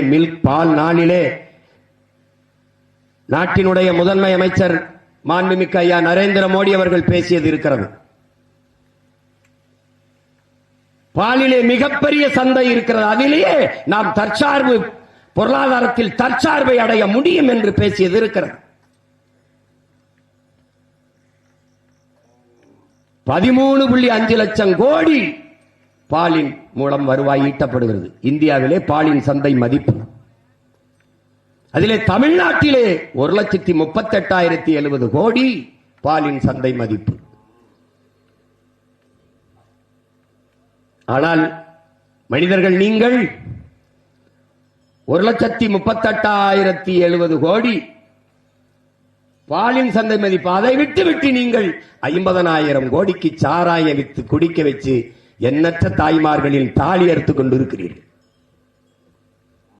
Milk பால் நாளிலே. நாட்டினுடைய முதன்மை அமைச்சர் மாண்புமிக்க ஐயா நரேந்திர மோடி அவர்கள் பேசியது இருக்கிறது. பாலிலே மிகப்பெரிய சந்தை இருக்கிறது. அதிலேயே நாம் தற்சார்பு பொருளாதாரத்தில் தற்சார்பை அடைய முடியும் என்று பேசியது இருக்கிறது. பதிமூணு புள்ளி அஞ்சு லட்சம் கோடி பாலின் மூலம் வருவாய் ஈட்டப்படுகிறது. இந்தியாவிலே பாலின் சந்தை மதிப்பு. அதிலே தமிழ்நாட்டிலே ஒரு லட்சத்தி முப்பத்தி எட்டாயிரத்தி எழுபது கோடி பாலின் சந்தை மதிப்பு. ஆனால் மனிதர்கள் நீங்கள் ஒரு லட்சத்தி முப்பத்தெட்டாயிரத்தி எழுபது கோடி பாலின் சந்தை மதிப்பு. அதை விட்டு விட்டு நீங்கள் ஐம்பதனாயிரம் கோடிக்கு சாராய வித்து குடிக்க வச்சு எண்ணற்ற தாய்மார்களில் தாலி அறுத்துக் கொண்டிருக்கிறீர்கள்.